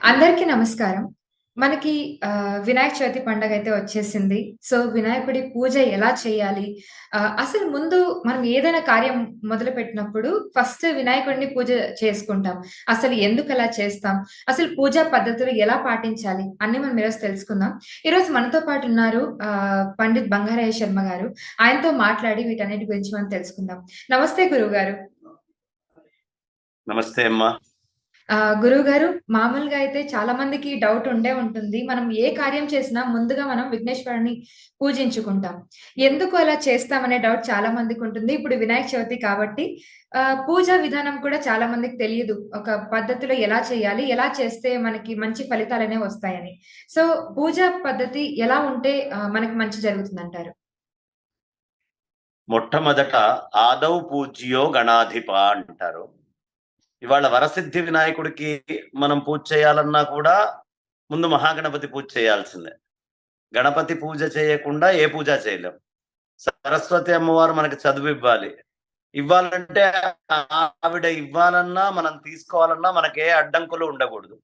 అందరికీ నమస్కారం. మనకి వినాయక చవితి పండగ అయితే వచ్చేసింది. సో, వినాయకుడి పూజ ఎలా చేయాలి? అసలు ముందు మనం ఏదైనా కార్యం మొదలుపెట్టినప్పుడు ఫస్ట్ వినాయకుడిని పూజ చేసుకుంటాం. అసలు ఎందుకు అలా చేస్తాం? అసలు పూజా పద్ధతులు ఎలా పాటించాలి? అన్ని మనం ఈరోజు తెలుసుకుందాం. ఈరోజు మనతో పాటు ఉన్నారు పండిత్ బంగారయ్య శర్మ గారు. ఆయనతో మాట్లాడి వీటన్నిటి గురించి మనం తెలుసుకుందాం. నమస్తే గురువు గారు నమస్తే అమ్మా. గురువు గారు మామూలుగా అయితే చాలా మందికి డౌట్ ఉండే ఉంటుంది. మనం ఏ కార్యం చేసినా ముందుగా మనం విఘ్నేశ్వరుని పూజించుకుంటాం. ఎందుకు అలా చేస్తామనే డౌట్ చాలా మందికి ఉంటుంది ఇప్పుడు వినాయక చవితి కాబట్టి ఆహ్, పూజా విధానం కూడా చాలా మందికి తెలియదు. ఒక పద్ధతిలో ఎలా చేయాలి? ఎలా చేస్తే మనకి మంచి ఫలితాలనే వస్తాయని. సో, పూజా పద్ధతి ఎలా ఉంటే మనకి మంచి జరుగుతుందంటారు? మొట్టమొదట ఆదౌ పూజ్యో గణాధిప అంటారు. ఇవాళ వరసిద్ధి వినాయకుడికి మనం పూజ చేయాలన్నా కూడా ముందు మహాగణపతి పూజ చేయాల్సిందే. గణపతి పూజ చేయకుండా ఏ పూజ చేయలేం. సరస్వతి అమ్మవారు మనకి చదువు ఇవ్వాలి. ఇవ్వాలంటే ఆవిడ ఇవ్వాలన్నా, మనం తీసుకోవాలన్నా మనకే అడ్డంకులు ఉండకూడదు.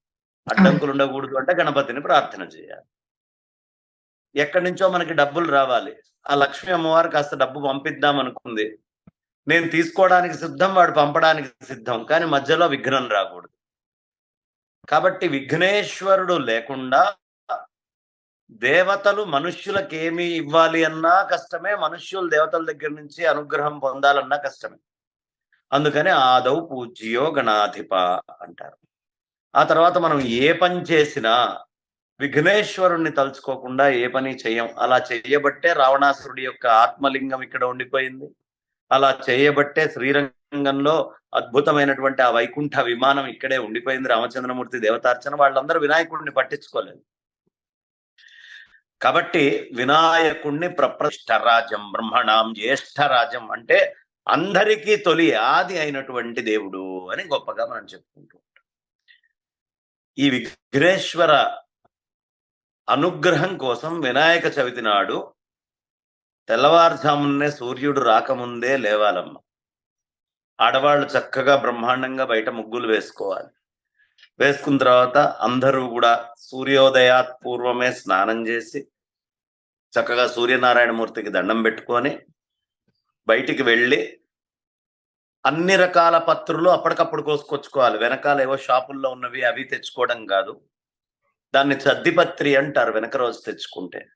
అడ్డంకులు ఉండకూడదు అంటే గణపతిని ప్రార్థన చేయాలి. ఎక్కడి నుంచో మనకి డబ్బులు రావాలి. ఆ లక్ష్మీ అమ్మవారు కాస్త డబ్బు పంపిద్దాం అనుకుంది. నేను తీసుకోవడానికి సిద్ధం, వాడు పంపడానికి సిద్ధం. కానీ మధ్యలో విఘ్నం రాకూడదు. కాబట్టి విఘ్నేశ్వరుడు లేకుండా దేవతలు మనుష్యులకేమి ఇవ్వాలి అన్నా కష్టమే. మనుష్యులు దేవతల దగ్గర నుంచి అనుగ్రహం పొందాలన్నా కష్టమే. అందుకని ఆదౌ పూజ్యో గణాధిప అంటారు. ఆ తర్వాత మనం ఏ పని చేసినా విఘ్నేశ్వరుణ్ణి తలుచుకోకుండా ఏ పని చెయ్యం. అలా చేయబట్టే రావణాసురుడి యొక్క ఆత్మలింగం ఇక్కడ ఉండిపోయింది. అలా చేయబట్టే శ్రీరంగంలో అద్భుతమైనటువంటి ఆ వైకుంఠ విమానం ఇక్కడే ఉండిపోయింది. రామచంద్రమూర్తి దేవతార్చన వాళ్ళందరూ వినాయకుడిని పట్టించుకోలేదు. కాబట్టి వినాయకుణ్ణి ప్రప్రష్టరాజం బ్రహ్మణాం జ్యేష్ఠరాజం అంటే అందరికీ తొలి ఆది అయినటువంటి దేవుడు అని గొప్పగా మనం చెప్పుకుంటూ ఉంటాం. ఈ విఘ్నేశ్వర అనుగ్రహం కోసం వినాయక చవితి నాడు తెల్లవారుజామునే సూర్యుడు రాకముందే లేవాలమ్మ. ఆడవాళ్ళు చక్కగా బ్రహ్మాండంగా బయట ముగ్గులు వేసుకోవాలి. వేసుకున్న తర్వాత అందరూ కూడా సూర్యోదయాత్ పూర్వమే స్నానం చేసి చక్కగా సూర్యనారాయణమూర్తికి దండం పెట్టుకొని బయటికి వెళ్ళి అన్ని రకాల పత్రులు అప్పటికప్పుడు కోసుకొచ్చుకోవాలి. వెనకాల ఏవో షాపుల్లో ఉన్నవి అవి తెచ్చుకోవడం కాదు. దాన్ని సద్దిపత్రి అంటారు వెనక రోజు తెచ్చుకుంటే.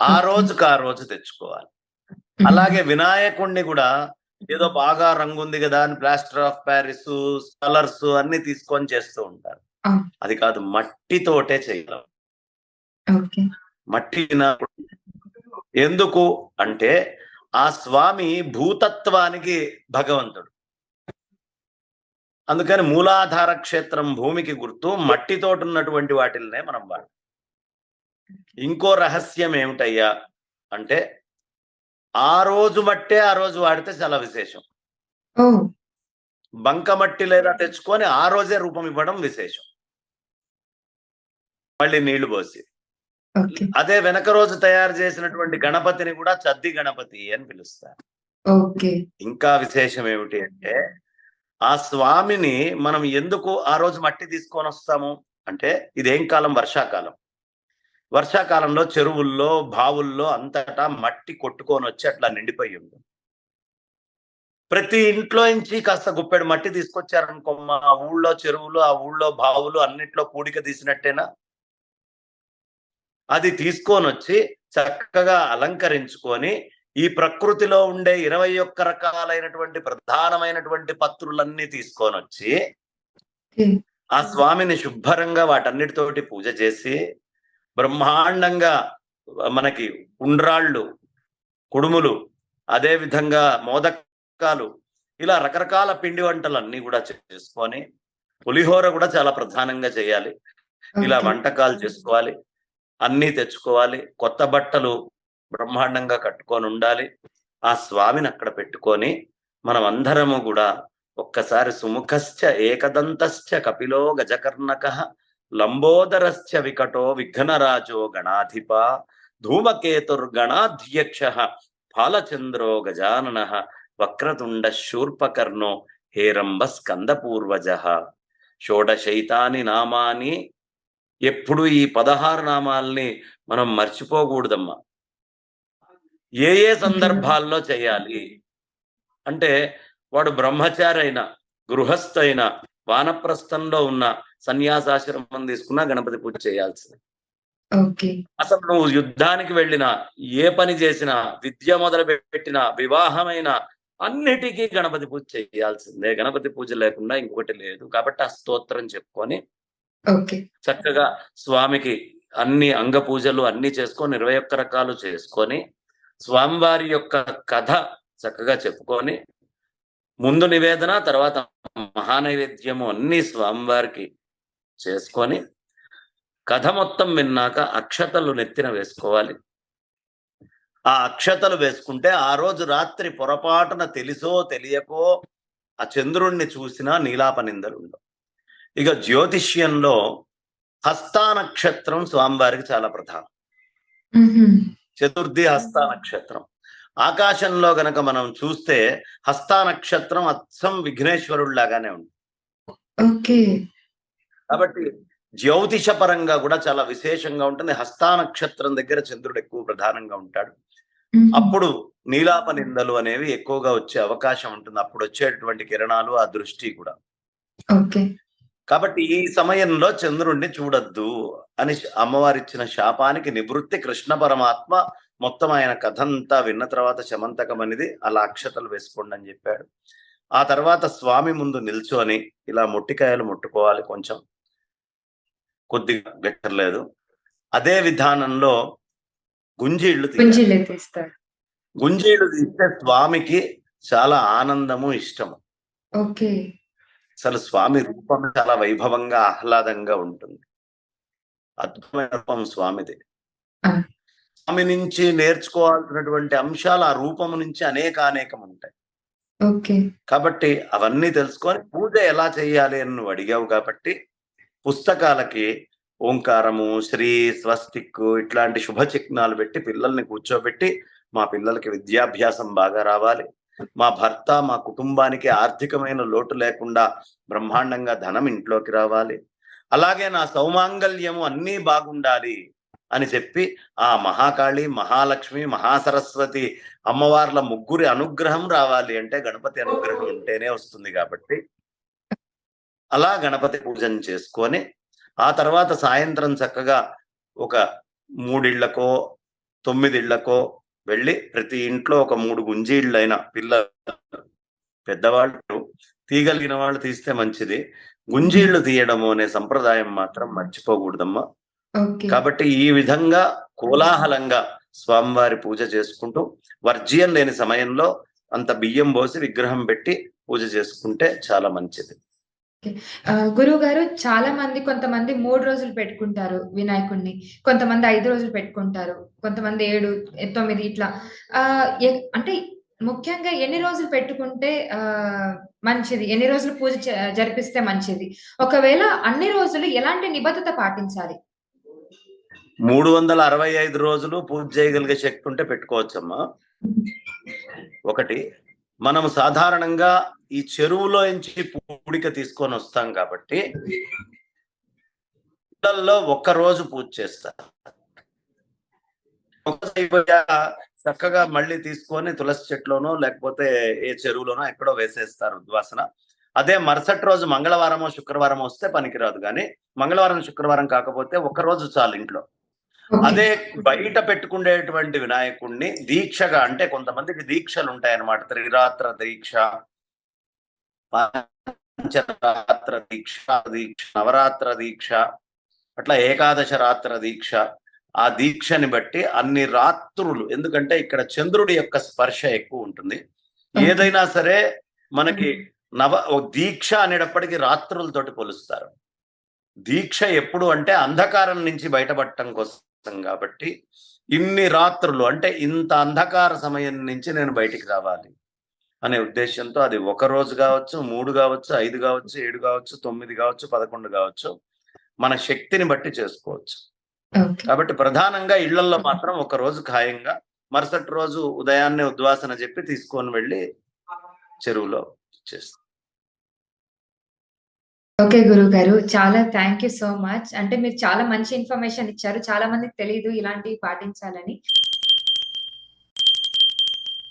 ఆ రోజుకి ఆ రోజు తెచ్చుకోవాలి. అలాగే వినాయకుణ్ణి కూడా ఏదో బాగా రంగుంది కదా అని ప్లాస్టర్ ఆఫ్ ప్యారిస్ కలర్స్ అన్ని తీసుకొని చేస్తూ ఉంటారు. అది కాదు మట్టితోటే చేయాలి. ఓకే. మట్టి ఎందుకు అంటే ఆ స్వామి భూతత్వానికి భగవంతుడు. అందుకని మూలాధార క్షేత్రం భూమికి గుర్తు మట్టితోటి ఉన్నటువంటి వాటిల్నే మనం వాడాలి. ఇంకో రహస్యం ఏమిటయ్యా అంటే ఆ రోజు మట్టే ఆ రోజు వాడితే చాలా విశేషం. ఓహ్! బంక మట్టి లేదా తెచ్చుకొని ఆ రోజే రూపం ఇవ్వడం విశేషం. మళ్ళీ నీళ్ళు పోసి. అదే వెనక రోజు తయారు చేసినటువంటి గణపతిని కూడా చద్ది గణపతి అని పిలుస్తారు. ఇంకా విశేషం ఏమిటి అంటే ఆ స్వామిని మనం ఎందుకు ఆ రోజు మట్టి తీసుకొని వస్తాము అంటే ఇదేం కాలం వర్షాకాలం. వర్షాకాలంలో చెరువుల్లో, బావుల్లో అంతటా మట్టి కొట్టుకొని వచ్చి అట్లా నిండిపోయి ఉంటుంది. ప్రతి ఇంట్లో నుంచి కాస్త గుప్పెడు మట్టి తీసుకొచ్చారనుకో మా ఊళ్ళో చెరువులు, ఆ ఊళ్ళో బావులు అన్నిట్లో పూడిక తీసినట్టేనా? అది తీసుకొనొచ్చి చక్కగా అలంకరించుకొని ఈ ప్రకృతిలో ఉండే 21 రకాలైనటువంటి ప్రధానమైనటువంటి పత్రులన్నీ తీసుకొనొచ్చి ఓకే. ఆ స్వామిని శుభ్రంగా వాటన్నిటితోటి పూజ చేసి బ్రహ్మాండంగా మనకి ఉండ్రాళ్ళు, కుడుములు, అదే విధంగా మోదకాలు ఇలా రకరకాల పిండి వంటలన్నీ కూడా చేసుకొని పులిహోర కూడా చాలా ప్రధానంగా చేయాలి. ఇలా. వంటకాలు చేసుకోవాలి. అన్నీ తెచ్చుకోవాలి. కొత్త బట్టలు బ్రహ్మాండంగా కట్టుకొని ఉండాలి. ఆ స్వామిని అక్కడ పెట్టుకొని మనం అందరము కూడా ఒక్కసారి సుముఖశ్చ ఏకదంతశ్చ కపిలో గజకర్ణకః లంబోదరస్య వికటో విఘ్నరాజో గణాధిప ధూమకేతుర్గణాధ్యక్ష ఫాలచంద్రో గజానన వక్రతుండ శూర్పకర్ణో హేరంబ స్కందపూర్వజ షోడశైతాని నామాని ఎప్పుడు ఈ పదహారు నామాల్ని మనం మర్చిపోకూడదమ్మా. ఏ ఏ సందర్భాల్లో చేయాలి? అంటే వాడు బ్రహ్మచారి గృహస్థైన వానప్రస్థంలో ఉన్న సన్యాసాశ్రమం తీసుకున్నా గణపతి పూజ చేయాల్సింది. అసలు నువ్వు యుద్ధానికి వెళ్ళినా ఏ పని చేసినా విద్య మొదలు పెట్టినా వివాహమైన అన్నిటికీ గణపతి పూజ చేయాల్సిందే. గణపతి పూజ లేకుండా ఇంకొకటి లేదు. కాబట్టి ఆ స్తోత్రం చెప్పుకొని చక్కగా స్వామికి అన్ని అంగ పూజలు అన్ని చేసుకొని ఇరవై ఒక్క రకాలు చేసుకొని స్వామివారి యొక్క కథ చక్కగా చెప్పుకొని ముందు నివేదన తర్వాత మహానైవేద్యము అన్ని స్వామివారికి చేసుకొని కథ మొత్తం విన్నాక అక్షతలు నెత్తిన వేసుకోవాలి. ఆ అక్షతలు వేసుకుంటే ఆ రోజు రాత్రి పొరపాటున తెలిసో తెలియకో ఆ చంద్రుణ్ణి చూసినా నీలాపనిందలు ఉండవు ఇక జ్యోతిష్యంలో హస్తా నక్షత్రం స్వామివారికి చాలా ప్రధానం. చతుర్థి హస్తా నక్షత్రం ఆకాశంలో గనక మనం చూస్తే హస్తా నక్షత్రం అచ్చం విఘ్నేశ్వరుడు లాగానే ఉంది కాబట్టి జ్యోతిష పరంగా కూడా చాలా విశేషంగా ఉంటుంది. హస్తా నక్షత్రం దగ్గర చంద్రుడు ఎక్కువ ప్రధానంగా ఉంటాడు. అప్పుడు నీలాప నిందలు అనేవి ఎక్కువగా వచ్చే అవకాశం ఉంటుంది. అప్పుడు వచ్చేటువంటి కిరణాలు ఆ దృష్టి కూడా. కాబట్టి ఈ సమయంలో చంద్రుణ్ణి చూడొద్దు అని అమ్మవారు ఇచ్చిన శాపానికి నివృత్తి కృష్ణ పరమాత్మ మొత్తం ఆయన కథ అంతా విన్న తర్వాత శమంతకం అనేది అలా అక్షతలు వేసుకోండి అని చెప్పాడు. ఆ తర్వాత స్వామి ముందు నిల్చొని ఇలా మొట్టికాయలు ముట్టుకోవాలి కొంచెం. కొద్దిగా గట్టర్లేదు అదే విధానంలో గుంజీళ్ళు. గుంజీలే తీస్తారు. గుంజీళ్ళు తీస్తే స్వామికి చాలా ఆనందము ఇష్టము. ఓకే. అసలు స్వామి రూపం చాలా వైభవంగా ఆహ్లాదంగా ఉంటుంది. అద్భుతమైన రూపం స్వామిది. స్వామి నుంచి నేర్చుకోవాల్సినటువంటి అంశాలు ఆ రూపము నుంచి అనేక అనేకం ఉంటాయి. కాబట్టి అవన్నీ తెలుసుకొని పూజ ఎలా చేయాలి అని నువ్వు అడిగావు కాబట్టి పుస్తకాలకి ఓంకారము శ్రీ స్వస్తిక్ ఇట్లాంటి శుభ చిహ్నాలు పెట్టి పిల్లల్ని కూర్చోబెట్టి మా పిల్లలకి విద్యాభ్యాసం బాగా రావాలి. మా భర్త మా కుటుంబానికి ఆర్థికమైన లోటు లేకుండా బ్రహ్మాండంగా ధనం ఇంట్లోకి రావాలి. అలాగే నా సౌమాంగల్యము అన్నీ బాగుండాలి అని చెప్పి ఆ మహాకాళి మహాలక్ష్మి మహాసరస్వతి అమ్మవార్ల ముగ్గురి అనుగ్రహం రావాలి అంటే గణపతి అనుగ్రహం ఉంటేనే వస్తుంది కాబట్టి అలా గణపతి పూజన చేసుకొని ఆ తర్వాత సాయంత్రం చక్కగా ఒక మూడిళ్ళకో తొమ్మిదిళ్ళకో వెళ్ళి ప్రతి ఇంట్లో ఒక మూడు గుంజీళ్ళైన పిల్లలు పెద్దవాళ్ళు తీయగలిగిన వాళ్ళు తీస్తే మంచిది. గుంజీళ్ళు తీయడము అనే సంప్రదాయం మాత్రం మర్చిపోకూడదమ్మా. కాబట్టి ఈ విధంగా కోలాహలంగా స్వామివారి పూజ చేసుకుంటూ వర్జ్యం లేని సమయంలో అంత బియ్యం పోసి విగ్రహం పెట్టి పూజ చేసుకుంటే చాలా మంచిది. గురువు గారు చాలా మంది కొంతమంది మూడు రోజులు పెట్టుకుంటారు వినాయకుడిని కొంతమంది ఐదు రోజులు పెట్టుకుంటారు. కొంతమంది ఏడు తొమ్మిది ఇట్లా. ఆ అంటే ముఖ్యంగా ఎన్ని రోజులు పెట్టుకుంటే ఆ మంచిది? ఎన్ని రోజులు పూజ జరిపిస్తే మంచిది? ఒకవేళ అన్ని రోజులు ఎలాంటి నిబద్ధత పాటించాలి? మూడు వందల అరవై ఐదు రోజులు పూజ చేయగలిగే శక్తి ఉంటే పెట్టుకోవచ్చమ్మా. ఒకటి మనం సాధారణంగా ఈ చెరువులో నుంచి పూడిక తీసుకొని వస్తాం కాబట్టి ఒక్క రోజు పూజ చేస్తారు. చక్కగా మళ్ళీ తీసుకొని తులసి చెట్లోనో లేకపోతే ఏ చెరువులోనో ఎక్కడో వేసేస్తారు ఉద్వాసన. అదే మరుసటి రోజు మంగళవారమో శుక్రవారం వస్తే పనికిరాదు కానీ మంగళవారం శుక్రవారం కాకపోతే ఒక రోజు చాలు ఇంట్లో. అదే బయట పెట్టుకునేటువంటి వినాయకుడిని దీక్షగా అంటే కొంతమందికి దీక్షలు ఉంటాయి అన్నమాట త్రిరాత్ర దీక్ష పంచరాత్ర దీక్ష దీక్ష నవరాత్ర దీక్ష అట్లా ఏకాదశ రాత్ర దీక్ష ఆ దీక్షని బట్టి అన్ని రాత్రులు. ఎందుకంటే ఇక్కడ చంద్రుడి యొక్క స్పర్శ ఎక్కువ ఉంటుంది. ఏదైనా సరే మనకి నవ ఓ దీక్ష అనేటప్పటికీ రాత్రులతోటి పోలుస్తారు. దీక్ష ఎప్పుడు అంటే అంధకారం నుంచి బయటపడటం కోసం కాబట్టి ఇన్ని రాత్రులు అంటే ఇంత అంధకార సమయం నుంచి నేను బయటికి రావాలి. అనే ఉద్దేశంతో అది ఒక రోజు కావచ్చు మూడు కావచ్చు ఐదు కావచ్చు ఏడు కావచ్చు తొమ్మిది కావచ్చు పదకొండు కావచ్చు మన శక్తిని బట్టి చేసుకోవచ్చు కాబట్టి ప్రధానంగా ఇళ్ళలో మాత్రం ఒక రోజు ఖాయంగా మరుసటి రోజు ఉదయాన్నే ఉద్వాసన చెప్పి తీసుకొని వెళ్ళి చెరువులో చేస్తాం ఓకే గురువుగారు. చాలా థాంక్ యూ సో మచ్. అంటే మీరు చాలా మంచి ఇన్ఫర్మేషన్ ఇచ్చారు. చాలా మందికి తెలీదు ఇలాంటివి పాటించాలని.